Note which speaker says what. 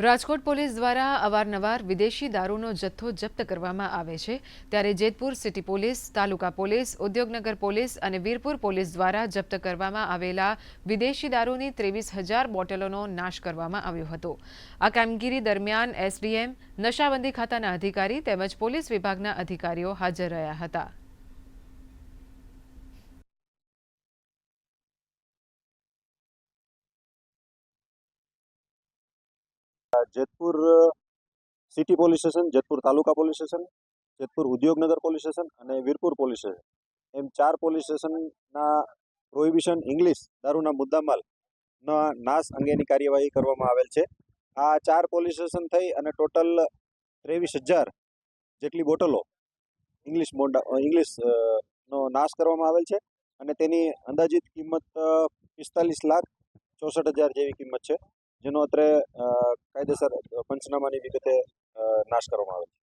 Speaker 1: Rajkot police દ્વારા અવારનવાર વિદેશી દારૂનો જથ્થો જપ્ત કરવામાં આવે છે. ત્યારે Jetpur city police, taluka police, Udyognagar police અને વીરપુર પોલીસ દ્વારા જપ્ત કરવામાં આવેલા વિદેશી દારૂની ત્રેવીસ હજાર બોટલોનો નાશ કરવામાં આવ્યો હતો. આ કામગીરી દરમિયાન એસડીએમ, નશાબંધી ખાતાના અધિકારી તેમજ પોલીસ વિભાગના અધિકારીઓ હાજર રહ્યા હતા.
Speaker 2: Jetpur city police station, Jetpur taluka police station, Jetpur Udyognagar police station અને વીરપુર પોલીસ સ્ટેશન. એમ ચાર પોલીસ સ્ટેશનના પ્રોહિબિશન ઇંગ્લિશ દારૂના મુદ્દામાલના નાશ અંગેની કાર્યવાહી કરવામાં આવેલ છે. આ ચાર પોલીસ સ્ટેશન થઈ અને ટોટલ ત્રેવીસ હજાર જેટલી બોટલો ઇંગ્લિશ મોડા ઇંગ્લિશ નો નાશ કરવામાં આવેલ છે અને તેની અંદાજિત કિંમત પિસ્તાલીસ લાખ ચોસઠ હજાર જેવી કિંમત છે. જેનો અત્રે કાયદેસર પંચનામાની વિગતે નાશ કરવામાં આવે છે.